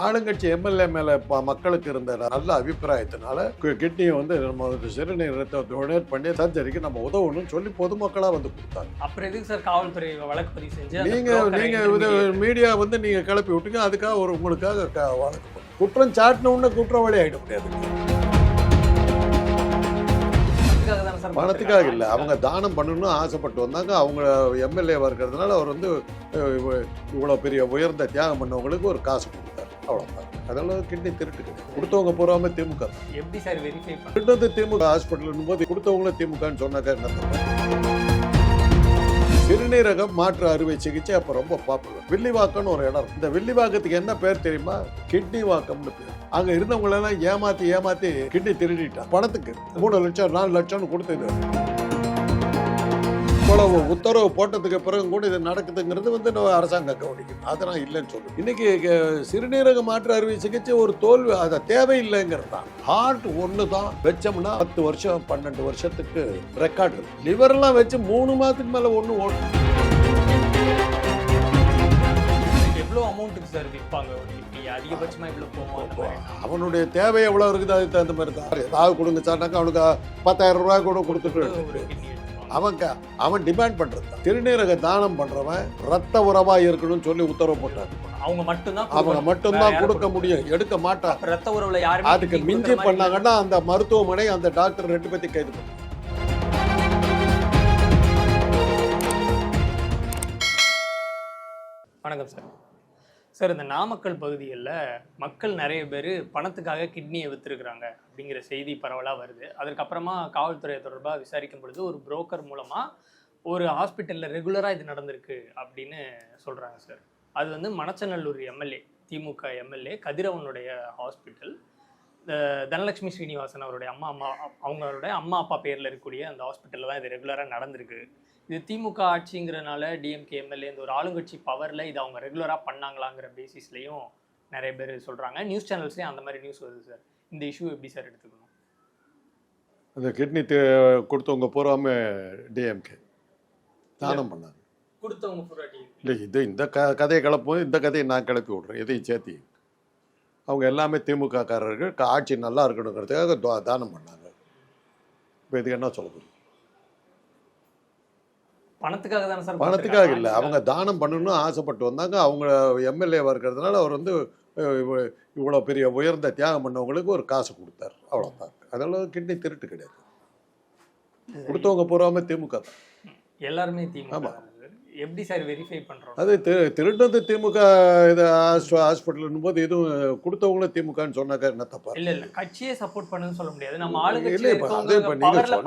ஆளுங்கட்சி எம்எல்ஏ மேல மக்களுக்கு இருந்த நல்ல அபிப்பிராயத்தினால கிட்னியை வந்து நம்ம சிறுநீர் டொனேட் பண்ணி சர்ஜரிக்கு நம்ம உதவணும்னு சொல்லி பொதுமக்களா வந்து கொடுத்தாங்க. அப்புறம் எதுக்கு சார் காவல்துறை வழக்கு பதிவு செஞ்சு நீங்க நீங்க மீடியா வந்து நீங்க கிளப்பி விட்டீங்க அதுக்காக ஒரு உங்களுக்காக வழக்கு. குற்றம் சாட்டின குற்றவாளி ஆயிட முடியாது. பணத்துக்காக இல்லை அவங்க தானம் பண்ணணும்னு ஆசைப்பட்டு வந்தாங்க. அவங்க எம்எல்ஏவா இருக்கிறதுனால அவர் வந்து அஹ், இவ- இவ்வளவு பெரிய உயர்ந்த தியாகம் பண்ணவங்களுக்கு ஒரு காசு கொடுத்தாரு. அவ்வளவுதான். அதெல்லாம் கிட்னி திருட்டு கொடுத்தவங்க பூராமே திமுக. எப்படி சார் வெரிஃபை திருட்டு திமுக ஹாஸ்பிட்டல் போது கொடுத்தவங்களும் திமுகன்னு சொன்னாக்க என்ன தப்பு? சிறுநீரக மாற்று அறுவை சிகிச்சை அப்ப ரொம்ப பாப்புலர் வில்லிவாக்கம்னு ஒரு இடம். இந்த வில்லிவாக்கத்துக்கு என்ன பேர் தெரியுமா? கிட்னி வாக்கம்னு பேர். அங்க இருந்தவங்க எல்லாம் ஏமாத்தி ஏமாத்தி கிட்னி திருடிட்டான் பணத்துக்கு மூணு லட்சம் நாலு லட்சம்னு கொடுத்தது இவ்வளவு உத்தரவு போட்டதுக்கு பிறகு கூட இது நடக்குதுங்கிறது வந்து நம்ம அரசாங்கம் கவனிக்கும் அதெல்லாம் இல்லைன்னு சொல்லுது. இன்னைக்கு சிறுநீரக மாற்று அறுவை சிகிச்சை ஒரு தோல்வி அதை தேவையில்லைங்கிறது தான் ஹார்ட் ஒன்று தான் வச்சோம்னா பத்து வருஷம் பன்னெண்டு வருஷத்துக்கு ரெக்கார்ட் இருக்கு லிவர்லாம் வச்சு மூணு மாதத்துக்கு மேலே ஒன்று ஓடும் எவ்வளவு அமௌண்ட்டுக்கு சார் விற்பாங்க. அவனுடைய தேவை எவ்வளோ இருக்குது அதுக்கு தகுந்த மாதிரி தான். ஏதாவது கொடுங்க சார்னாக்கா அவனுக்கு பத்தாயிரம் ரூபாய் கூட கொடுத்துட்டு அவன் அவன் டிமாண்ட் பண்றது தான். திருநீரக தானம் பண்றவன் ரத்த உறவா இருக்கணும்னு சொல்லி உத்தரவு போட்டாங்க அவங்க மட்டும்தான் அவங்க. மட்டும்தான் கொடுக்க முடியும். எடுக்க மாட்டான் ரத்த உறவுல யாருமே அதுக்கு மிஞ்சி பண்ணாங்கன்னா அந்த மருத்துவமனை அந்த டாக்டர் ரெண்டு பேர்த்தையும் கைது பண்ணும் வணக்கம் சார். சார் இந்த நாமக்கல் பகுதிகளில் மக்கள் நிறைய பேர் பணத்துக்காக கிட்னியை விற்றுருக்குறாங்க அப்படிங்கிற செய்தி பரவலாக வருது. அதுக்கப்புறமா காவல்துறை தொடர்பாக விசாரிக்கும் பொழுது ஒரு புரோக்கர் மூலமாக ஒரு ஹாஸ்பிட்டலில் ரெகுலராக இது நடந்திருக்கு அப்படின்னு சொல்கிறாங்க சார். அது வந்து மணச்சநல்லூர் எம்எல்ஏ திமுக எம்எல்ஏ கதிரவனுடைய ஹாஸ்பிட்டல். தனலட்சுமி ஸ்ரீனிவாசன் அவருடைய அம்மா அம்மா அவங்களுடைய அம்மா அப்பா பேரில் இருக்கக்கூடிய அந்த ஹாஸ்பிட்டலில் தான் இது ரெகுலராக நடந்திருக்கு. இது திமுக ஆட்சிங்கிறனால டிஎம்கே எம்எல்ஏ இந்த ஒரு ஆளுங்கட்சி பவரில் இது அவங்க ரெகுலராக பண்ணாங்களாங்கிற பேசிஸ்லையும் நிறைய பேர் சொல்கிறாங்க நியூஸ் சேனல்ஸ்லேயும் அந்த மாதிரி நியூஸ் வருது சார் இந்த இஷ்யூ எப்படி சார் எடுத்துக்கணும்? அந்த கிட்னி கொடுத்தவங்க பூராமே டிஎம்கே தானம் பண்ணாங்க. கொடுத்தவங்க பூரா இல்லை இது இந்த க கதையை கிளப்பும் இந்த கதையை நான் கிளப்பி விட்றேன். இதையும் சேர்த்தி அவங்க எல்லாமே திமுக காரர்கள் ஆட்சி நல்லா இருக்கணுங்கிறதுக்காக தானம் பண்ணாங்க. இப்போ இதுக்கு என்ன சொல்ல முடியும் பணத்துக்காக தானே சார் பணத்துக்காக இல்லை. அவங்க தானம் பண்ணணும்னு ஆசைப்பட்டு வந்தாங்க. அவங்க எம்எல்ஏவாக இருக்கிறதுனால அவர் வந்து இவ்வளோ பெரிய உயர்ந்த தியாகம் பண்ணவங்களுக்கு ஒரு காசு கொடுத்தாரு. அவ்வளோதான் அதெல்லாம் கிட்னி திருட்டு கிடையாது. கொடுத்தவங்க பூராமே திமுக தான். எல்லாருமே திமுக ஆமா. எப்படி சார் வெரிஃபை பண்ணுறோம் அது திரு- திருடுனது திமுக இது ஹாஸ்பிட்டல் போது இதுவும் கொடுத்தவங்களும் திமுகன்னு சொன்னாக்க என்ன தப்பா? இல்ல இல்ல. கட்சியே சப்போர்ட் பண்ணுன்னு சொல்ல முடியாது. நம்ம இல்ல, ஆளுங்கட்சியில இப்ப அது சொல்ல வந்தது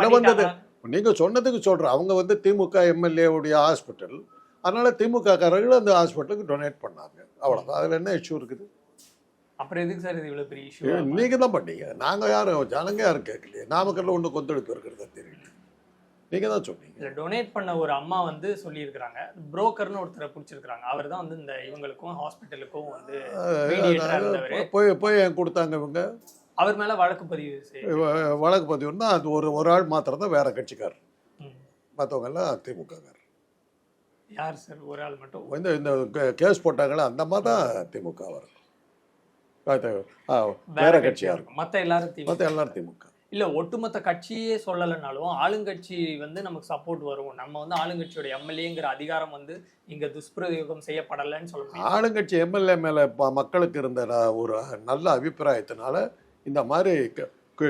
பண்ணிட்டாங்க நீங்க சொன்னதுக்கு சொல்றேன். அவங்க வந்து திமுக எம்எல்ஏ உடைய ஹாஸ்பிட்டல் அதனால திமுக காரர்கள் அந்த ஹாஸ்பிட்டலுக்கு டொனேட் பண்ணாங்க. அவ்வளவுதான். அதுல என்ன இஷ்யூ இருக்குது? அப்புறம் எதுக்கு சார் இது இவ்வளவு பெரிய இஷ்யூ ஏ, நீங்க தான் பண்ணீங்க. நாங்க யாரும் ஜனங்க யாரும் கேட்கலையே. நாமக்கல்ல ஒண்ணு கொந்தளிப்பு இருக்கிறதா தெரியல. நீங்க தான் சொன்னீங்க. இதுல டொனேட் பண்ண ஒரு அம்மா வந்து சொல்லியிருக்கிறாங்க. புரோக்கர்னு ஒருத்தரை பிடிச்சிருக்காங்க அவர் தான் வந்து இந்த இவங்களுக்கும் ஹாஸ்பிட்டலுக்கும் வந்து. போய் போய் கொடுத்தாங்க இவங்க? அவர் மேல வழக்கு பதிவு வழக்கு பதிவுன்னா அது ஒரு ஒரு ஆள் மாத்திரம் தான் வேற கட்சிக்காரர். ம். மற்றவங்க எல்லாம் திமுககாரர் யார் சார்? ஒரு ஆள் மட்டும். இந்த இந்த கேஸ் போட்டாங்களே? அந்த மாதிரி தான் திமுக வரும் வேற கட்சியா இருக்கும். மத்த எல்லாரும் மற்ற எல்லாரும் திமுக. இல்ல ஒட்டுமொத்த கட்சியே சொல்லலைனாலும் ஆளுங்கட்சி வந்து நமக்கு சப்போர்ட் வரும். நம்ம வந்து ஆளுங்கட்சியோட எம்எல்ஏங்கிற அதிகாரம் வந்து இங்க துஷ்பிரயோகம் செய்யப்படலைன்னு சொல்ல முடியும். ஆளுங்கட்சி எம்எல்ஏ மேல மக்களுக்கு இருந்த ஒரு நல்ல அபிப்பிராயத்தினால இந்த மாதிரி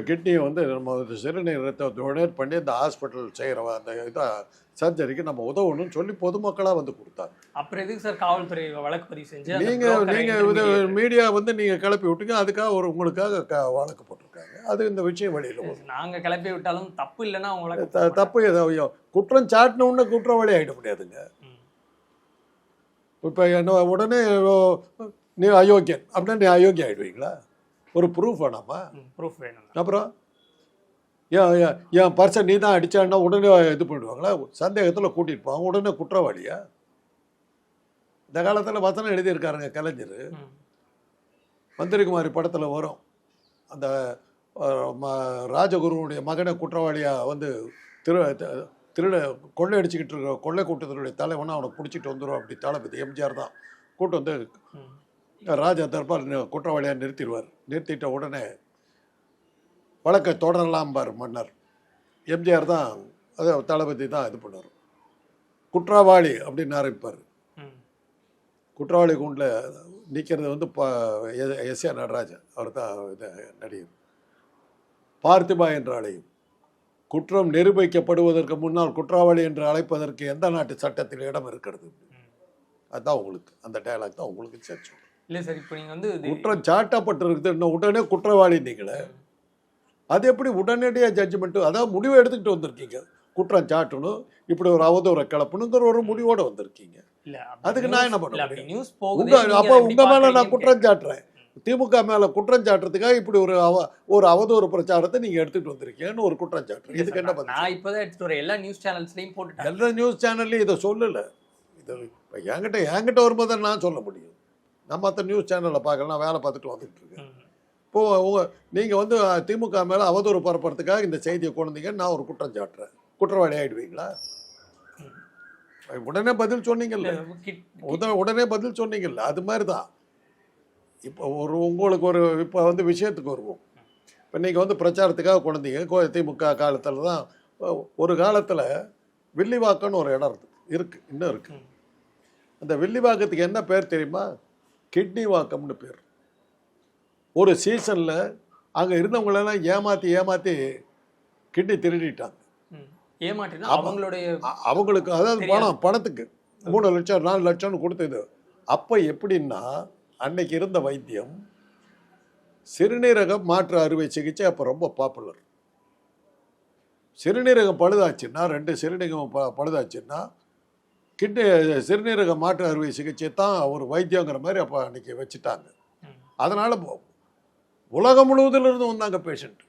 கிட்னியை வந்து நம்ம வந்து சிறுநீர் ரத்தத்தை டொனேட் பண்ணி இந்த ஹாஸ்பிட்டல் செய்கிற அந்த இதை சர்ஜரிக்கு நம்ம உதவணும்னு சொல்லி பொதுமக்களாக வந்து கொடுத்தாங்க. அப்புறம் எதுக்கு சார் காவல்துறை வழக்கு பதிவு செஞ்சு அந்த நீங்க broker-ஐ நீங்க intermediate- மீடியா வந்து நீங்க கிளப்பி விட்டீங்க அதுக்காக ஒரு உங்களுக்காக க- வழக்கு போட்டிருக்காங்க. அது இந்த விஷயம் வெளியில வரும். நாங்க கிளப்பி விட்டாலும் தப்பு இல்லைன்னா அவங்க வழக்கு த- போட தப்பு ஐயோ, குற்றம் சாட்டின உடனே குற்றவாளி ஆகிட முடியாதுங்க. இப்போ என்ன உடனே நீ அயோக்கியன் அப்படின்னா நீ அயோக்கியம் ஆயிடுவீங்களா? ஒரு ப்ரூஃப் வேணாமா? proof வேணும். அப்புறம்? ஏன் என் பர்சை நீ தான் அடிச்சான்னா உடனே இது பண்ணிடுவாங்களா? சந்தேகத்தில் கூட்டிட்டு போவாங்க உடனே குற்றவாளியா? இந்த காலத்தில் வசனம் எழுதியிருக்காருங்க கலைஞர். மந்திரிகுமாரி படத்தில் வரும். அந்த ம- ராஜகுருவுடைய மகனை குற்றவாளியாக வந்து திரு திருட கொள்ளையடிச்சுக்கிட்டு இருக்க கொள்ளை கூட்டத்தினுடைய தலைவனை அவனை பிடிச்சிட்டு வந்துடும் அப்படி தளபதி எம்ஜிஆர் தான். கூட்டு வந்து. ராஜா தர்பார் குற்றவாளியாக நிறுத்திடுவார். நிறுத்திட்ட உடனே வழக்கை தொடரலாம்பார் மன்னர். எம்ஜிஆர் தான் அது தளபதி தான் இது பண்ணுவார். குற்றவாளி அப்படின்னு ஆரம்பிப்பார். குற்றவாளி கூண்டில் நிற்கிறது வந்து ப எஸ் ஏ நடராஜன். அவர் தான் இது நடிகர். பார்த்திபா என்று அழையும் குற்றம் நிரூபிக்கப்படுவதற்கு முன்னால் குற்றவாளி என்று அழைப்பதற்கு எந்த நாட்டு சட்டத்தில் இடம் இருக்கிறது? அதுதான் உங்களுக்கு அந்த டயலாக் தான் உங்களுக்கு சேர்த்து இல்ல சார் இப்போ நீங்க வந்து குற்றம் சாட்டப்பட்டிருக்குது. இன்னும் உடனே குற்றவாளி நீங்களே. அது எப்படி உடனடியாக ஜட்ஜ்மெண்ட்டு அதான் முடிவு எடுத்துக்கிட்டு வந்திருக்கீங்க. குற்றம் சாட்டணும் இப்படி ஒரு அவதூறை கிளப்பணுங்கிற ஒரு முடிவோட வந்திருக்கீங்க. அதுக்கு நான் என்ன பண்ண இல்ல, அப்படி முடியும்? நியூஸ் உங்க அப்போ அதை எப்படி உங்க மேல நான் குற்றம் சாட்டுறேன். திமுக மேல குற்றம் சாட்டுறதுக்காக இப்படி ஒரு அவ ஒரு அவதூறு பிரச்சாரத்தை நீங்க எடுத்துட்டு வந்திருக்கீங்கன்னு ஒரு குற்றம் சாட்டுறேன். இதுக்கு என்ன பதில்? நான் இப்பதான் எடுத்துட்டு வரேன். எல்லா நியூஸ் சேனல்ஸ்லயும் போட்டுட்டேன். எல்லா நியூஸ் சேனல்லையும் இதை சொல்லல. இது இப்போ என்கிட்ட என்கிட்ட வரும்போது தான் நான் சொல்ல முடியும். நான் மற்ற நியூஸ் சேனலில் பார்க்கலாம் நான் வேலை பார்த்துட்டு வந்துட்டு இருக்கேன். ம். இப்போ உங்க நீங்கள் வந்து திமுக மேலே அவதூறு பரப்புறதுக்காக இந்த செய்தியை கொண்டு வந்தீங்கன்னு நான் ஒரு குற்றம் சாட்டுறேன். குற்றவாளி ஆயிடுவீங்களா? உடனே பதில் சொன்னீங்கல்ல. உட- உடனே பதில் சொன்னீங்கல்ல அது மாதிரி தான் இப்போ ஒரு உங்களுக்கு ஒரு இப்போ வந்து விஷயத்துக்கு வருவோம். இப்போ நீங்கள் வந்து பிரச்சாரத்துக்காக கொண்டு வந்தீங்க கோ- திமுக காலத்தில் தான் ஒரு காலத்தில் வில்லிவாக்கம்னு ஒரு இடம் இருக்கு இருக்கு இன்னும் இருக்கு. ம். அந்த வில்லிவாக்கத்துக்கு என்ன பேர் தெரியுமா? கிட்னி வாக்கம்னு பேர் ஒரு சீசனில் அங்கே இருந்தவங்களெல்லாம் ஏமாற்றி ஏமாற்றி கிட்னி திருடிட்டாங்க. ஏமாற்றினா. அவங்களுடைய அவங்களுக்கு அதாவது. பணம் பணத்துக்கு மூணு லட்சம் நாலு லட்சம்னு கொடுத்தது அப்போ எப்படின்னா அன்னைக்கு இருந்த வைத்தியம் சிறுநீரக மாற்று அறுவை சிகிச்சை அப்போ ரொம்ப பாப்புலர் சிறுநீரகம் பழுதாச்சுன்னா ரெண்டு சிறுநீரகம் ப பழுதாச்சுன்னா கிட்னி சிறுநீரக மாற்று அறுவை சிகிச்சை தான் ஒரு வைத்தியங்கிற மாதிரி அப்போ அன்னைக்கு வச்சுட்டாங்க. அதனால் உலகம் முழுவதும் இருந்து வந்தாங்க பேஷண்ட்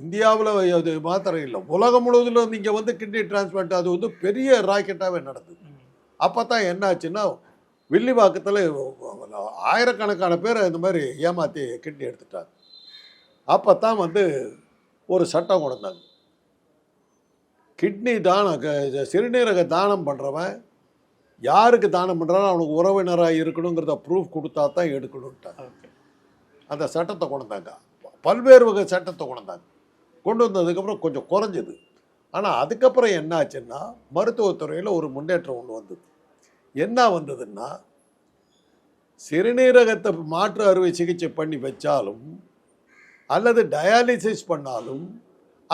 இந்தியாவில் அது மாத்திரம் இல்லை. உலகம் முழுவதும் இருந்து இங்கே வந்து கிட்னி டிரான்ஸ்பிளான்ட் அது வந்து பெரிய ராக்கெட்டாகவே நடந்தது. அப்போ தான் என்னாச்சுன்னா வில்லிவாக்கத்தில் ஆயிரக்கணக்கான பேரை இந்த மாதிரி ஏமாற்றி கிட்னி எடுத்துட்டாங்க. அப்போ தான் வந்து ஒரு சட்டம் கொண்டு வந்தாங்க. கிட்னி தானம் சிறுநீரக தானம் பண்ணுறவன் யாருக்கு தானம் பண்ணுறானோ அவனுக்கு உறவினராக இருக்கணுங்கிறத ப்ரூஃப் கொடுத்தா தான் எடுக்கணுன்ட்டாங்க அந்த சட்டத்தை கொண்டு வந்தாங்க. பல்வேறு வகை சட்டத்தை கொண்டு வந்தாங்க. கொண்டு வந்ததுக்கப்புறம் கொஞ்சம் குறைஞ்சது. ஆனால் அதுக்கப்புறம் என்ன ஆச்சுன்னா மருத்துவத்துறையில் ஒரு முன்னேற்றம் ஒன்று வந்தது. என்ன வந்ததுன்னா சிறுநீரகத்தை மாற்று அறுவை சிகிச்சை பண்ணி வச்சாலும் அல்லது டயாலிசிஸ் பண்ணாலும்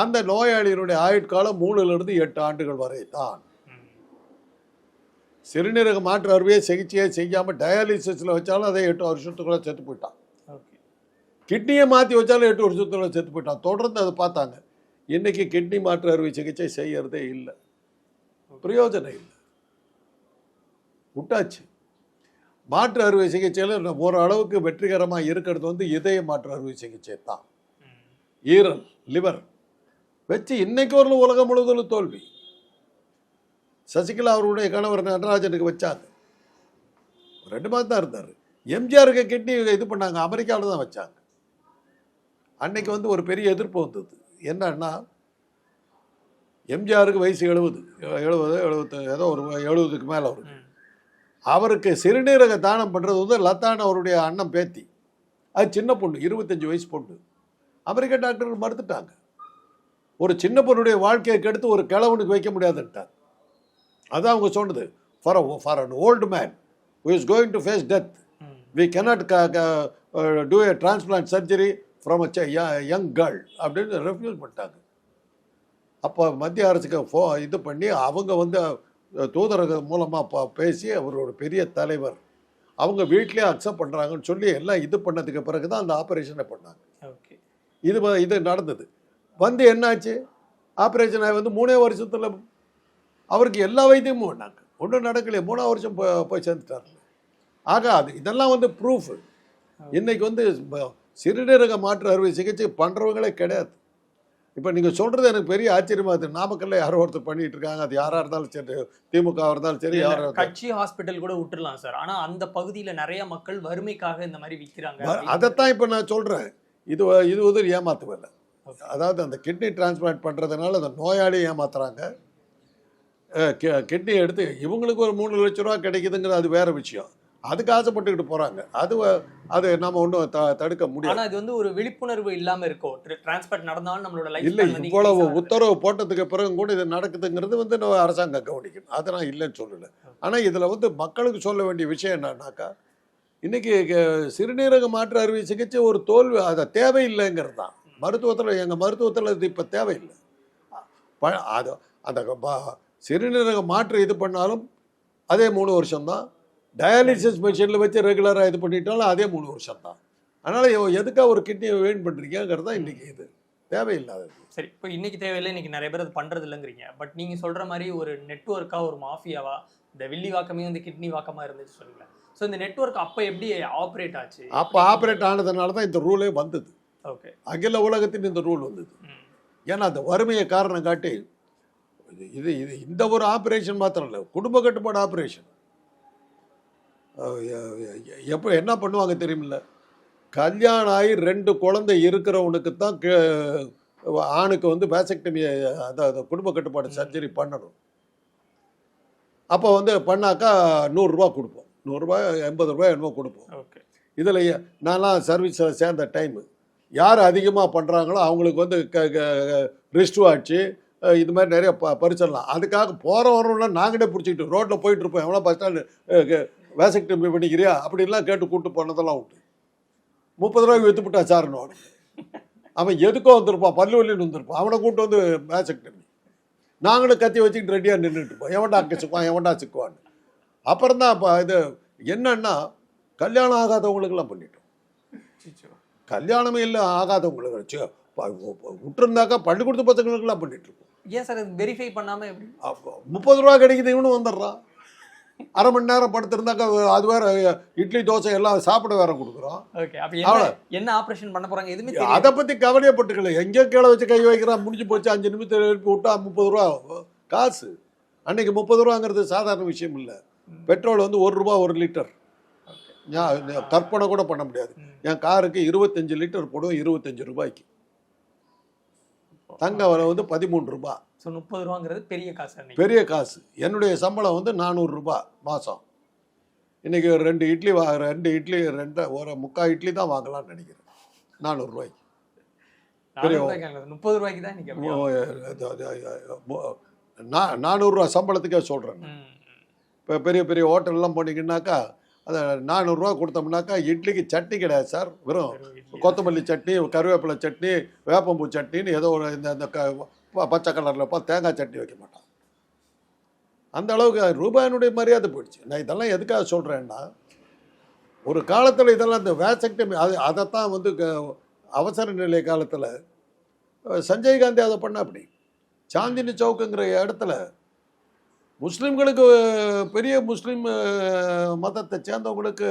அந்த நோயாளியினுடைய ஆயுட்காலம் மூணுலேருந்து எட்டு ஆண்டுகள் வரை தான். சிறுநீரக மாற்று அறுவையை சிகிச்சையை செய்யாமல் டயாலிசிஸில் வச்சாலும் அதே எட்டு வருஷத்துக்குள்ளே செத்து போயிட்டான். கிட்னியை மாற்றி வச்சாலும் எட்டு வருஷத்துல செத்து போயிட்டான். தொடர்ந்து அதை பார்த்தாங்க. இன்னைக்கு கிட்னி மாற்று அறுவை சிகிச்சை செய்யறதே இல்லை. பிரயோஜனம் இல்லை. விட்டாச்சு மாற்று அறுவை சிகிச்சையில் ஓரளவுக்கு வெற்றிகரமாக இருக்கிறது வந்து இதய மாற்று அறுவை சிகிச்சை தான். ஈரல் லிவர். வச்சு இன்னைக்கு வரலும் உலகம் முழுவதும் தோல்வி. சசிகலா அவருடைய கணவர் நடராஜனுக்கு வச்சாங்க. ரெண்டு மாதம் தான் இருந்தார். எம்ஜிஆருக்கு கிட்னி இது பண்ணாங்க. அமெரிக்காவில் தான் வச்சாங்க. அன்னைக்கு வந்து ஒரு பெரிய எதிர்ப்பு வந்தது. என்னன்னா எம்ஜிஆருக்கு வயசு எழுபது. எழுபது எழுபத்து ஏதோ ஒரு எழுபதுக்கு மேலே அவருக்கு ம். அவருக்கு சிறுநீரக தானம் பண்ணுறது வந்து லதான் அவருடைய அண்ணன் பேத்தி. அது சின்ன பொண்ணு இருபத்தஞ்சி வயசு பொண்ணு. அமெரிக்க டாக்டர்கள் மறுத்துட்டாங்க. ஒரு சின்ன பொண்ணுடைய வாழ்க்கையை கெடுத்து ஒரு கிழவனுக்கு வைக்க முடியாதுன்ட்டாங்க அதான் அவங்க சொன்னது. For for an old man who is going to face death. We cannot do a transplant surgery from a young girl அப்படின்னு ரெஃப்யூஸ் பண்ணிட்டாங்க. அப்போ மத்திய அரசுக்கு ஃபோ இது பண்ணி அவங்க வந்து அஹ், தூதரக மூலமாக பேசி அவரோட பெரிய தலைவர். அவங்க வீட்லேயே அக்செப்ட் பண்ணுறாங்கன்னு சொல்லி எல்லாம் இது பண்ணதுக்கு பிறகு தான் அந்த ஆப்ரேஷனை பண்ணாங்க. ஓகே. இது இது நடந்தது. வந்து என்னாச்சு? ஆப்ரேஷன் ஆகி வந்து மூணே வருஷத்தில் அவருக்கு எல்லா வைத்தியமும் பண்ணாங்க ஒன்றும் நடக்கலையே மூணாவது வருஷம் போய் போய் சேர்ந்துட்டார்ல. ஆக அது இதெல்லாம் வந்து ப்ரூஃப் இன்னைக்கு வந்து சிறுநீரக மாற்று அறுவை சிகிச்சை பண்ணுறவங்களே கிடையாது. இப்போ நீங்கள் சொல்கிறது எனக்கு பெரிய ஆச்சரியமா இருக்குது நாமக்கல்ல யாரோ ஒருத்தர் பண்ணிட்டு இருக்காங்க. அது யாராக இருந்தாலும் சரி திமுக இருந்தாலும் சரி யாராக கட்சி ஹாஸ்பிட்டல் கூட விட்டுறலாம் சார். ஆனா அந்த பகுதியில நிறைய மக்கள் வறுமைக்காக இந்த மாதிரி விக்கிறாங்க. வ- அப்படின்னு- அதைத்தான் இப்போ நான் சொல்கிறேன் இது இது வந்து ஏமாத்து வேலை Okay. அதாவது அந்த கிட்னி டிரான்ஸ்பிளான்ட் பண்ணுறதுனால அந்த நோயாளியை ஏமாத்துறாங்க. கிட்னி எடுத்து இவங்களுக்கு ஒரு மூணு லட்ச ரூபா கிடைக்குதுங்கிறது அது வேற விஷயம். அதுக்கு ஆசைப்பட்டுக்கிட்டு போகிறாங்க அது அது நம்ம ஒன்றும் த தடுக்க முடியாது. ஆனா இது வந்து ஒரு விழிப்புணர்வு இல்லாம இருக்கோ டிரான்ஸ்போர்ட் நடந்தாலும் நம்மளோட லைஃப் இல்லை இவ்வளவு உத்தரவு போட்டதுக்கு பிறகு கூட இது நடக்குதுங்கிறது வந்து நம்ம அரசாங்கம் கவனிக்கணும். அதை நான் இல்லைன்னு சொல்லலை. ஆனால் இதில் வந்து மக்களுக்கு சொல்ல வேண்டிய விஷயம் என்னன்னாக்கா இன்னைக்கு க- சிறுநீரக மாற்று அறுவை சிகிச்சை ஒரு தோல்வி அதை தேவையில்லைங்கிறது தான். மருத்துவத்தில் எங்கள் மருத்துவத்தில் இது இப்போ தேவையில்லை. ப அது அந்த சிறுநீரக மாற்று இது பண்ணாலும் அதே மூணு வருஷம்தான். டயாலிசிஸ் மிஷினில் வச்சு ரெகுலராக இது பண்ணிட்டாலும் அதே மூணு வருஷம்தான். அதனால் எதுக்காக ஒரு கிட்னியை வெயின் பண்ணுறீங்கிறது தான் இன்றைக்கி இது. தேவையில்லாதது சரி இப்போ இன்னைக்கு தேவையில்லை இன்னைக்கு நிறைய பேர் அது பண்றது இல்லைங்கிறீங்க பட் நீங்க சொல்ற மாதிரி ஒரு நெட்வொர்க்கா ஒரு மாஃபியாவா இந்த வில்லி வாக்கமே வந்து கிட்னி வாக்கமா இருந்துச்சு சொல்லுங்க ஸோ இந்த நெட்வொர்க் அப்போ எப்படி ஆப்ரேட் ஆச்சு? அப்போ ஆப்ரேட் ஆனதுனால தான் இந்த ரூலே வந்தது. அகில உலகத்தின் இந்த ரூல் வந்தது. ஏன்னா அந்த வறுமையை காரணம் காட்டி இது இது இந்த ஒரு ஆப்ரேஷன் மாத்திரம் இல்லை குடும்ப கட்டுப்பாடு ஆப்ரேஷன் எப்போ என்ன பண்ணுவாங்க தெரியுமில்ல? கல்யாணம் ஆகி ரெண்டு குழந்தை இருக்கிறவனுக்கு தான் ஆணுக்கு வந்து வேசக்டமி அதாவது குடும்ப கட்டுப்பாடு சர்ஜரி பண்ணணும். அப்போ வந்து பண்ணாக்கா நூறுரூவா கொடுப்போம். நூறுரூவா எண்பது ரூபாய் என்னமோ கொடுப்போம். ஓகே. இதில் நான்லாம் சர்வீஸில் சேர்ந்த டைமு யார் அதிகமாக பண்ணுறாங்களோ அவங்களுக்கு வந்து க ரிஸ்ட் வாட்ச்சு இது மாதிரி நிறைய ப பரிசலாம் அதுக்காக போகிற வரவங்களாம் நாங்களே பிடிச்சிக்கிட்டு ரோட்டில் போயிட்டு இருப்போம். எவ்வளோ பஸ் ஸ்டாண்டு வேசக்டமி பண்ணிக்கிறியா? அப்படின்லாம் கேட்டு கூப்பிட்டு போனதெல்லாம் உண்டு. முப்பது ரூபாய்க்கு விற்றுப்பிட்டா சார்னு அவனுக்கு. அவன் எதுக்கோ வந்திருப்பான் பல்லு வலின்னு வந்திருப்பான். அவனை கூப்பிட்டு வந்து வேசக்டமி நாங்களும் கத்தி வச்சுக்கிட்டு ரெடியாக நின்றுட்டு இருப்போம். எவன்டா அங்கே சிக்குவான் எவன்டா சிக்குவான்னு. அப்புறம் தான் இப்போ இது என்னன்னா கல்யாணம் ஆகாதவங்களுக்கெல்லாம் பண்ணிட்டோம். கல்யாணமே இல்லை ஆகாதவங்களுக்கு வச்சு விட்டுருந்தாக்கா பள்ளிக்கூடத்து பசங்களுக்கெல்லாம் பண்ணிட்டு இருக்கோம் ஏன் சார் அது வெரிஃபை பண்ணாம முப்பது ரூபா கிடைக்குது இவனும் வந்துடுறான். அரை மணி நேரம் படுத்திருந்தாக்கா அது வேற இட்லி தோசை எல்லாம் சாப்பிட வேற கொடுக்குறோம் என்ன ஆபரேஷன் பண்ண போறாங்க? எதுவுமே அதை பற்றி கவலையப்பட்டுக்கல எங்கே கீழே வச்சு கை வைக்கிறான் முடிஞ்சு போச்சு அஞ்சு நிமிஷத்தில் எழுப்பி விட்டா முப்பது ரூபா காசு. அன்னைக்கு முப்பது ரூபாங்கிறது சாதாரண விஷயம் இல்லை. பெட்ரோல் வந்து ஒரு ரூபா ஒரு லிட்டர். கற்பனை கூட பண்ண முடியாது. என் காருக்கு இருபத்தஞ்சு லிட்டர் போடுவோம் இருபத்தஞ்சு ரூபாய்க்கு. தங்க விலை வந்து பதிமூணு ரூபாய் ஸோ முப்பது ரூபாங்கிறது பெரிய காசு பெரிய காசு. என்னுடைய சம்பளம் வந்து நானூறு ரூபாய் மாதம் இன்னைக்கு ஒரு ரெண்டு இட்லி வா ரெண்டு இட்லி ரெண்டு ஒரு முக்கால் இட்லி தான் வாங்கலாம்னு நினைக்கிறேன். நானூறுரூவாய்க்கு முப்பது ரூபாய்க்கு தான் நானூறுரூவா சம்பளத்துக்கே சொல்கிறேன் இப்போ பெரிய பெரிய ஹோட்டல்லாம் போனீங்கன்னாக்கா அதை நானூறுரூவா கொடுத்தோம்னாக்கா இட்லிக்கு சட்னி கிடையாது சார். வெறும். கொத்தமல்லி சட்னி கருவேப்பிலை சட்னி வேப்பம்பூ சட்னின்னு ஏதோ ஒரு இந்த இந்த க பச்சை கலரில் பா தேங்காய் சட்னி வைக்க மாட்டான் அந்த அளவுக்கு ரூபாயினுடைய மரியாதை போயிடுச்சு. நான் இதெல்லாம் எதுக்காக சொல்கிறேன்னா ஒரு காலத்தில் இதெல்லாம் இந்த வேசக்டமி அது அதைத்தான் வந்து அவசர நிலை காலத்தில் சஞ்சய் காந்தி அதை பண்ண அப்படி சாந்தினி சவுக்குங்கிற இடத்துல முஸ்லீம்களுக்கு பெரிய முஸ்லீம் மதத்தை சேர்ந்தவங்களுக்கு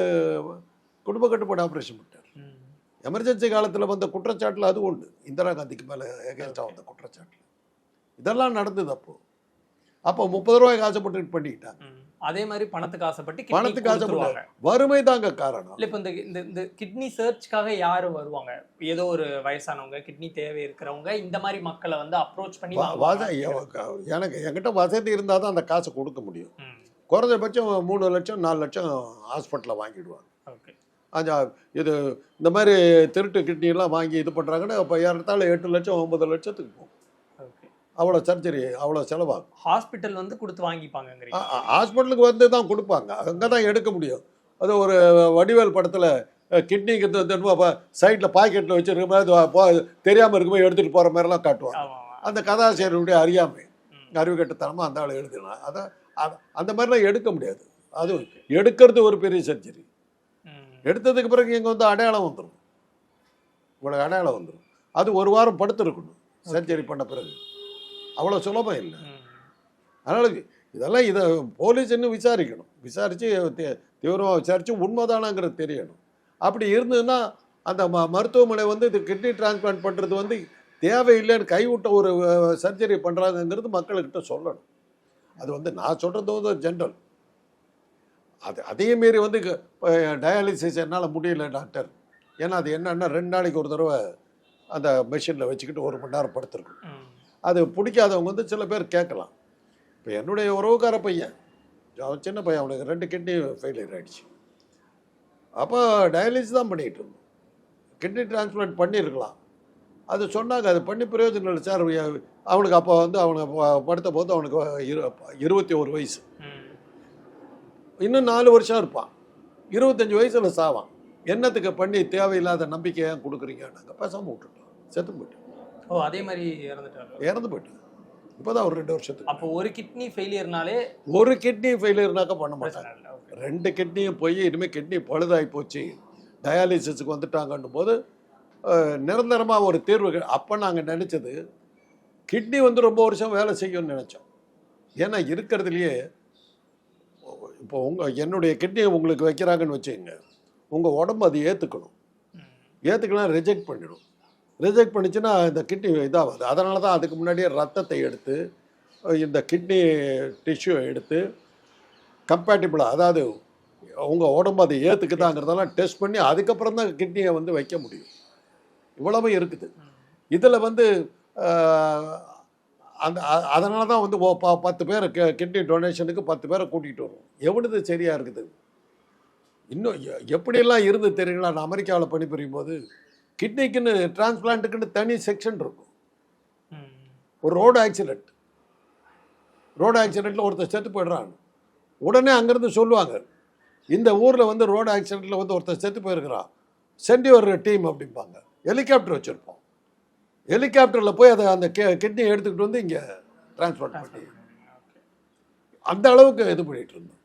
குடும்ப கட்டுப்பாடு ஆப்ரேஷன் பண்ணிட்டார். எமர்ஜென்சி காலத்தில் வந்த குற்றச்சாட்டில் அது உண்டு. இந்திரா காந்திக்கு மேலே எகேன்ஸ்டாக வந்த குற்றச்சாட்டில். இதெல்லாம் நடந்தது அப்போ. அப்போ முப்பது ரூபாய்க்கு ஆசைப்பட்டு பண்ணிக்கிட்டாங்க. அதே மாதிரி பணத்துக்கு ஆசைப்பட்டு பணத்துக்கு. ஆசைப்பட்டு. வறுமை தாங்க காரணம். இல்ல இப்ப இந்த இந்த கிட்னி சர்ச்க்காக யாரு வருவாங்க? ஏதோ ஒரு வயசானவங்க கிட்னி தேவை இருக்கிறவங்க இந்த மாதிரி மக்களை வந்து அப்ரோச் பண்ணி எனக்கு என்கிட்ட வசதி இருந்தால் தான் அந்த காசை கொடுக்க முடியும். குறைஞ்சபட்சம் மூணு லட்சம் நாலு லட்சம் ஹாஸ்பிட்டலில் வாங்கிடுவாங்க. ஓகே. இது இந்த மாதிரி திருட்டு கிட்னிலாம் வாங்கி இது பண்ணுறாங்கன்னா இப்போ ஏறத்தாழ எட்டு லட்சம் ஒன்பது லட்சத்துக்கு போகும். அவ்வளோ சர்ஜரி அவ்வளோ செலவாகும். ஹாஸ்பிட்டல் வந்து கொடுத்து வாங்கிப்பாங்கங்கிறீங்க. ஹாஸ்பிட்டலுக்கு வந்து தான் கொடுப்பாங்க. அங்கே தான் எடுக்க முடியும். அது ஒரு வடிவேல் படத்தில் கிட்னிக்கு சைடில் பாக்கெட்டில் வச்சுருக்க மாதிரி தெரியாமல் இருக்கும்போது எடுத்துகிட்டு போகிற மாதிரிலாம் காட்டுவாங்க. அந்த கதாசிரியருடைய அறியாமை. அறிவுகட்டத்தனமாக அந்த ஆள் எழுதினான் அதை அத- அந்த மாதிரிலாம் எடுக்க முடியாது. அது எடுக்கிறது ஒரு பெரிய சர்ஜரி. எடுத்ததுக்கு பிறகு இங்கே வந்து அடையாளம் வந்துடும் இவ்வளோ அடையாளம் வந்துடும் அது ஒரு வாரம் படுத்திருக்கணும். சர்ஜரி பண்ண பிறகு. அவ்வளோ சுலபம் இல்லை. அதனால் இதெல்லாம் இதை போலீஸ் இன்னும் விசாரிக்கணும் விசாரித்து தீவிரமாக விசாரித்து உண்மைதானாங்கிறது தெரியணும். அப்படி இருந்ததுன்னா அந்த ம மருத்துவமனை வந்து இது கிட்னி டிரான்ஸ்பிளான்ட் பண்ணுறது வந்து தேவையில்லைன்னு கைவிட்ட ஒரு சர்ஜரி பண்ணுறாங்கங்கிறது மக்கள்கிட்ட சொல்லணும். அது வந்து நான் சொல்கிறது வந்து ஜென்ரல். அது அதே மாரி வந்து டயாலிசிஸ் என்னால் முடியல டாக்டர். ஏன்னா அது என்னன்னா ரெண்டு நாளைக்கு ஒரு தடவை அந்த மெஷினில் வச்சுக்கிட்டு ஒரு மணி நேரம் படுத்துருக்கணும். ம். அது பிடிக்காதவங்க வந்து சில பேர் கேட்கலாம். இப்போ என்னுடைய உறவுக்கார பையன் அவன் சின்ன பையன் அவனுக்கு ரெண்டு கிட்னி ஃபெயிலியர் ஆகிடுச்சு அப்போ டயாலிசிஸ் தான் பண்ணிகிட்டு இருந்தோம். கிட்னி டிரான்ஸ்பிளான்ட் பண்ணியிருக்கலாம். அது சொன்னாங்க அது பண்ணி பிரயோஜனம் இல்லை சார். அவனுக்கு அப்போ வந்து அவனுக்கு ப- படுத்த போது அவனுக்கு இரு இருபத்தி ஒரு வயசு. இன்னும் நாலு வருஷம் இருப்பான். இருபத்தஞ்சி வயசில் சாவான். என்னத்துக்கு பண்ணி தேவையில்லாத நம்பிக்கையாக கொடுக்குறீங்க? நாங்கள் பேசாமல் விட்டுட்டோம். செத்து போயிட்டோம். ஓ அதே மாதிரி இறந்துட்டாரு? இறந்து போயிட்டோம் இப்போ தான் ஒரு ரெண்டு வருஷத்துக்கு. அப்போ ஒரு கிட்னி ஃபெயிலியர்னாலே ஒரு கிட்னி ஃபெயிலியர்னாக்கா பண்ண மாட்டாங்க ரெண்டு கிட்னியும் போய் இனிமேல் கிட்னி பழுதாகி போச்சு. டயாலிசிஸுக்கு வந்துட்டாங்கன்னும் போது நிரந்தரமாக ஒரு தீர்வு அப்போ நாங்கள் நினச்சது கிட்னி வந்து ரொம்ப வருஷம் வேலை செய்யும்னு நினச்சோம். ஏன்னா இருக்கிறதுலையே இப்போ உங்கள் என்னுடைய கிட்னியை உங்களுக்கு வைக்கிறாங்கன்னு வச்சுக்கோங்க. உங்கள் உடம்பு அது ஏற்றுக்கணும் ஏற்றுக்கலாம் ரிஜெக்ட் பண்ணிடும். ரிஜெக்ட் பண்ணிச்சுன்னா இந்த கிட்னி இதாகாது. அதனால தான் அதுக்கு முன்னாடியே ரத்தத்தை எடுத்து இந்த கிட்னி டிஷ்யூ எடுத்து கம்பேட்டிபிளாக அதாவது உங்கள் உடம்பு அதை ஏற்றுக்குதாங்கிறதெல்லாம் டெஸ்ட் பண்ணி அதுக்கப்புறம் தான் கிட்னியை வந்து வைக்க முடியும். இவ்வளவு இருக்குது. இதில் வந்து அந்த அதனால தான் வந்து ஓ, பத்து பேர் கிட்னி டொனேஷனுக்கு பத்து பேரை கூட்டிகிட்டு வரும் எவ்வளவு சரியாக இருக்குது? இன்னும் எ- எப்படியெல்லாம் இருந்து தெரியுங்களா? நான் அமெரிக்காவில் பணிபுரியும் போது கிட்னிக்குன்னு டிரான்ஸ்பிளான்ட்டுக்குன்னு தனி செக்ஷன் இருக்கும். ஒரு ரோடு ஆக்சிடெண்ட் ரோடு ஆக்சிடெண்ட்டில் ஒருத்தர் செத்து போயிடுறான். உடனே அங்கேருந்து சொல்லுவாங்க இந்த ஊரில் வந்து ரோடு ஆக்சிடெண்ட்டில் வந்து ஒருத்தர் செத்து போயிருக்கிறான். சென்ட் யுவர் டீம் அப்படிம்பாங்க. ஹெலிகாப்டர் வச்சுருப்போம். ஹெலிகாப்டரில் போய் அதை அந்த கிட்னி எடுத்துக்கிட்டு வந்து இங்கே டிரான்ஸ்போர்ட் பண்ணி. அந்த அளவுக்கு இது பண்ணிகிட்டு இருந்தோம்.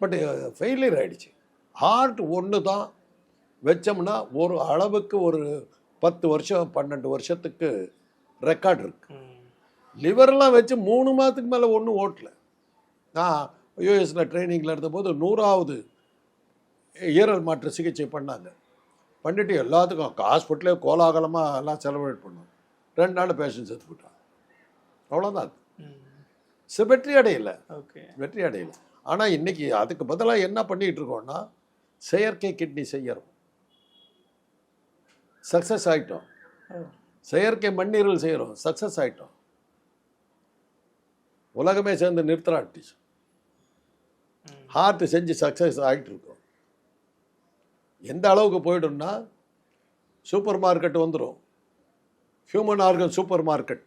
பட் ஃபெயிலியர் ஆயிடுச்சு. ஹார்ட் ஒன்று தான் வச்சோம்னா ஒரு அளவுக்கு ஒரு பத்து வருஷம் பன்னெண்டு வருஷத்துக்கு ரெக்கார்ட் இருக்கு. லிவர்லாம் வச்சு மூணு மாதத்துக்கு மேலே ஒன்றும் ஓட்டல. நான் யூஎஸில் ட்ரைனிங்கில் இருந்தபோது நூறாவது ஈரல் மாற்று சிகிச்சை பண்ணாங்க. பண்ணிட்டு எல்லாத்துக்கும் ஹாஸ்பிட்டலே கோலாகலமாக எல்லாம் செலிப்ரேட் பண்ணோம். ரெண்டு நாள் பேஷண்ட் செத்து போட்டான் அவ்வளோதான் அது வெற்றி அடையல. ஓகே. வெற்றி அடையல. ஆனால் இன்னைக்கு அதுக்கு பதிலாக என்ன பண்ணிட்டு இருக்கோம்னா செயற்கை கிட்னி செய்யறோம். சக்ஸஸ் ஆயிட்டோம். ஓ. செயற்கை மண்ணீரல் செய்கிறோம் சக்ஸஸ் ஆயிட்டோம். உலகமே சேர்ந்து நிறுத்துறாட்டிச்சு ம். ஹார்ட் செஞ்சு சக்ஸஸ் ஆகிட்டு இருக்கோம் எந்த அளவுக்கு போயிடும்னா சூப்பர் மார்க்கெட் வந்துடும் ஹியூமன் ஆர்கன் சூப்பர் மார்க்கெட்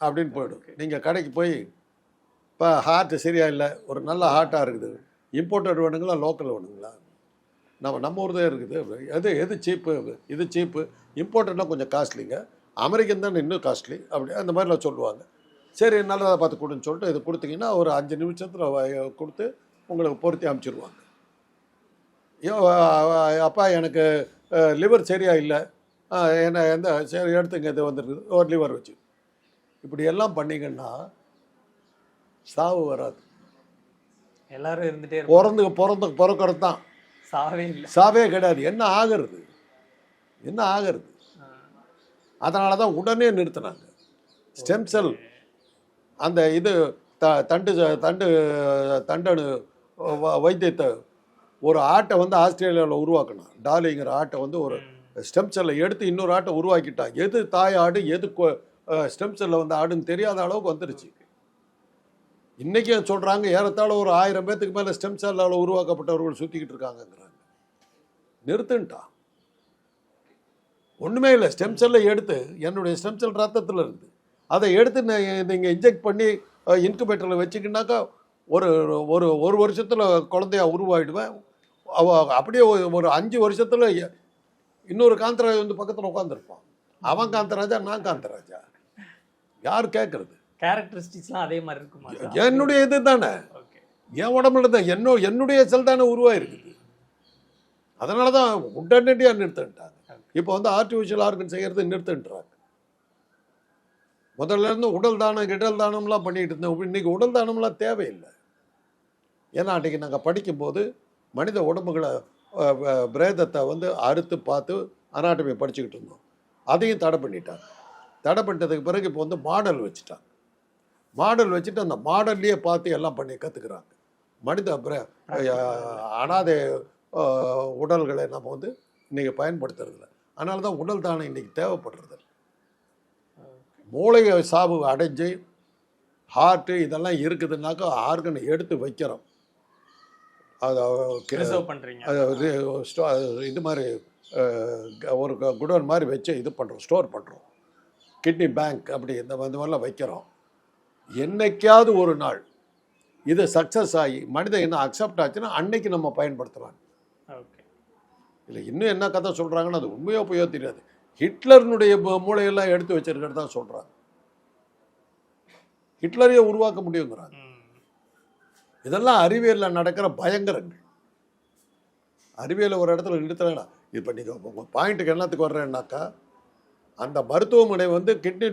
அப்படின்னு போயிடும். நீங்கள் கடைக்கு போய் இப்போ ஹார்ட் சரியா இல்லை. ஒரு நல்ல ஹார்ட்டாக இருக்குது. இம்போர்ட்டட் வேணுங்களா? லோக்கல் வேணுங்களா? நம்ம நம்ம ஊர் தான் இருக்குது. எது எது சீப்பு இது சீப்பு இம்போர்ட்டட்னா கொஞ்சம் காஸ்ட்லிங்க அமெரிக்கன் தான் இன்னும் காஸ்ட்லி அப்படி அந்த மாதிரிலாம் சொல்லுவாங்க. சரி நல்லதாக பார்த்து கொடுன்னு சொல்லிட்டு இது கொடுத்தீங்கன்னா ஒரு அஞ்சு நிமிஷத்தில் கொடுத்து உங்களுக்கு பொருத்தி அனுப்பிச்சிருவாங்க ஐயோ அ- அப்பா எனக்கு லிவர் சரியா இல்லை. என்ன எந்த சரி எடுத்துங்க இது வந்துருக்குது ஒரு லிவர் வச்சு. இப்படி எல்லாம் பண்ணீங்கன்னா சாவு வராது. எல்லாரும் இருப்போம் பிறந்து பிறந்து பிறக்கிறது தான் சாவே சாவே கிடையாது. என்ன ஆகிறது? என்ன ஆகிறது? அதனால தான் உடனே நிறுத்தினாங்க. ஸ்டெம் செல் அந்த இது த தண்டு தண்டு தண்டனு வ- வைத்தியத்தை ஒரு ஆட்டை வந்து ஆஸ்திரேலியாவில் உருவாக்கினான் டாலிங்கிற ஆட்டை வந்து ஒரு ஸ்டெம் செல்லை எடுத்து இன்னொரு ஆட்டை உருவாக்கிட்டான். எது தாய் ஆடு எது ஸ்டெம் செல்லில் வந்து ஆடுன்னு தெரியாத அளவுக்கு வந்துருச்சு. இன்றைக்கும் சொல்கிறாங்க ஏறத்தாழ ஒரு ஆயிரம் பேத்துக்கு மேலே ஸ்டெம் செல்லால் உருவாக்கப்பட்டவர்கள் சுற்றிக்கிட்டு இருக்காங்கங்கிறாங்க. நிறுத்துன்ட்டா. ஒன்றுமே இல்லை ஸ்டெம் செல்லை எடுத்து என்னுடைய ஸ்டெம் செல் ரத்தத்தில் இருக்குது அதை எடுத்து நீங்கள் இன்ஜெக்ட் பண்ணி இன்குபேட்டரில் வச்சிக்கினாக்கா ஒரு ஒரு ஒரு வருஷத்தில் குழந்தையா உருவாயிடுவேன். அவ அப்படியே ஒரு- ஒரு அஞ்சு வருஷத்தில் இன்னொரு காந்தராஜ் வந்து பக்கத்தில் உட்காந்துருப்பான் அவன் காந்தராஜா நான் காந்தராஜா. யார் கேட்குறது கேரக்டரிஸ்டிக்ஸ்லாம் அதே மாதிரி இருக்குமா? என்னுடைய இது தானே. என் உடம்புல தான் என்ன என்னுடைய செல் தானே உருவாயிருக்குது அதனால தான் உடனடியாக நிறுத்திட்டாங்க இப்போ வந்து ஆர்டிஃபிஷியல் ஆர்கன் செய்கிறது நிறுத்துன்றாங்க. முதல்ல இருந்து உடல் தானம் கிடல் தானம்லாம் பண்ணிட்டு இருந்தோம். இன்னைக்கு உடல் தானம்லாம் தேவையில்லை. ஏன்னா அன்றைக்கி நாங்கள் படிக்கும்போது மனித உடம்புகளை பிரேதத்தை வந்து அறுத்து பார்த்து அனாட்டமி படிச்சுக்கிட்டு இருந்தோம். அதையும் தடை பண்ணிட்டாங்க. தடை பண்ணிட்டதுக்கு பிறகு இப்போ வந்து மாடல் வச்சுட்டாங்க. மாடல் வச்சுட்டு அந்த மாடல்லையே பார்த்து எல்லாம் பண்ணி கற்றுக்குறாங்க மனித அஹ், அனாதை உடல்களை நம்ம வந்து இன்றைக்கி பயன்படுத்துறதில்ல. அதனால தான் உடல் தானம் இன்றைக்கி தேவைப்படுறது மூளை சாவு அடைஞ்சு ஹார்ட்டு இதெல்லாம் இருக்குதுன்னாக்கா ஆர்கனை எடுத்து வைக்கிறோம். அது அது இது மாதிரி ஒரு குடோன் மாதிரி வச்சு இது பண்ணுறோம் ஸ்டோர் பண்ணுறோம் கிட்னி பேங்க் அப்படி இந்த மாதிரிலாம் வைக்கிறோம். என்னைக்காவது ஒரு நாள் இது சக்ஸஸ் ஆகி மனிதன் என்ன அக்செப்ட் ஆச்சுன்னா அன்னைக்கு நம்ம பயன்படுத்தலாம். ஓகே இல்லை இன்னும் என்ன கதை சொல்கிறாங்கன்னு அது உண்மையோ பொய்யோ தெரியாது. ஹிட்லர்னுடைய மூளையெல்லாம் எடுத்து வச்சிருக்கிறது தான் சொல்கிறாங்க ஹிட்லரையே உருவாக்க முடியுங்கிறாங்க. இதெல்லாம் அறிவியலில் நடக்கிற பயங்கரங்கள். அறிவியலை ஒரு இடத்துல நிறுத்தலைனா இப்போ நீங்கள் உங்கள் பாயிண்ட்டுக்கு என்னத்துக்கு வர்றேன்னாக்கா அந்த மருத்துவமனை வந்து கிட்னி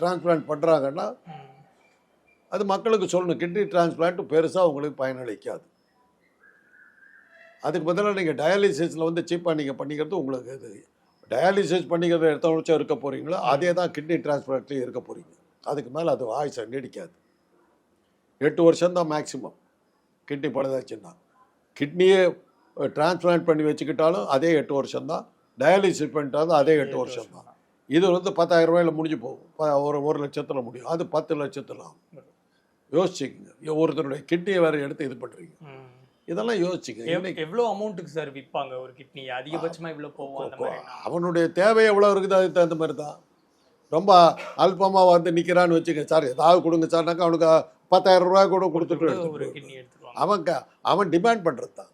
டிரான்ஸ்பிளான்ட் பண்ணுறாங்கன்னா அது மக்களுக்கு சொல்லணும். கிட்னி டிரான்ஸ்பிளான்ட் பெருசாக உங்களுக்கு பயனளிக்காது. அதுக்கு பதிலாக நீங்கள் டயாலிசிஸில் வந்து சீப்பாக நீங்கள் பண்ணிக்கிறது உங்களுக்கு இது டயாலிசிஸ் பண்ணிக்கிறத எத்தனை வருஷம் இருக்க போகிறீங்களோ அதே தான் கிட்னி டிரான்ஸ்பிளான்ட்லேயும் இருக்க போகிறீங்க அதுக்கு மேலே அது ஆயுசை நீடிக்காது. எட்டு வருஷம்தான் மேக்ஸிமம் கிட்னி பழுதாச்சுன்னா. கிட்னியே டிரான்ஸ்பிளான்ட் பண்ணி வச்சுக்கிட்டாலும் அதே எட்டு வருஷம்தான் டயாலிசிஸ் பண்ணிட்டாலும் அதே எட்டு வருஷம்தான் இது வந்து பத்தாயிரம் ரூபாயில முடிஞ்சு போகும். ஒரு ஒரு லட்சத்தில் முடியும். அது பத்து லட்சத்தில் ஆகும். யோசிச்சுக்கங்க. ஒருத்தருடைய கிட்னியை வேறு எடுத்து இது பண்ணுறீங்க இதெல்லாம் யோசிச்சுக்கங்க. எவ்வளவு அமௌண்ட்டுக்கு சார் விற்பாங்க ஒரு கிட்னி? அதிகபட்சமா இவ்வளவு போவோம் அந்த மாதிரி அவனுடைய தேவை எவ்வளோ இருக்குது அதுக்கு தகுந்த மாதிரி தான். ரொம்ப அல்பமாக வந்து நிற்கிறான்னு வச்சுக்க சார் ஏதாவது கொடுங்க சார்னாக்கா அவனுக்கு பத்தாயிரம் ரூபாய் கூட கொடுத்துட்டு அவன் அவன் டிமாண்ட் பண்ணுறது தான்.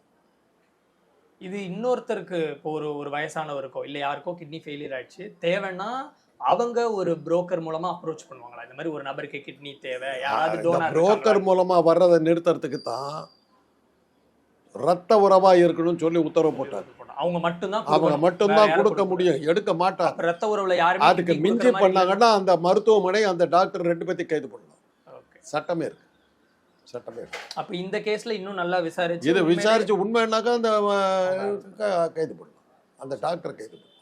இது இன்னொருத்தருக்கு இப்போ ஒரு ஒரு வயசானவருக்கோ இல்ல யாருக்கோ கிட்னி ஃபெயிலியர் ஆயிடுச்சு. தேவைன்னா அவங்க ஒரு புரோக்கர் மூலமா அப்ரோச் பண்ணுவாங்களா? இந்த மாதிரி ஒரு நபருக்கு கிட்னி தேவை யாராவது டோனர் புரோக்கர் மூலமா வர்றதை நிறுத்துறதுக்கு தான் ரத்த உறவா இருக்கணும்னு சொல்லி உத்தரவு போட்டாங்க. அவங்க மட்டும்தான் அவங்க மட்டும்தான் கொடுக்க முடியும். எடுக்க மாட்டாங்க. ரத்த உறவுல யாருமே அதுக்கு மிஞ்சி பண்ணாங்கன்னா அந்த மருத்துவமனை அந்த டாக்டர் ரெண்டு பேத்தையும் கைது பண்ணலாம். சட்டமே இருக்கு. சட்டமே இருக்கு. அப்ப இந்த கேஸ்ல இன்னும் நல்லா விசாரிச்சு இது விசாரிச்சு உண்மைன்னாக்கா அந்த கைது பண்ணலாம். அந்த டாக்டர் கைது பண்ணலாம்.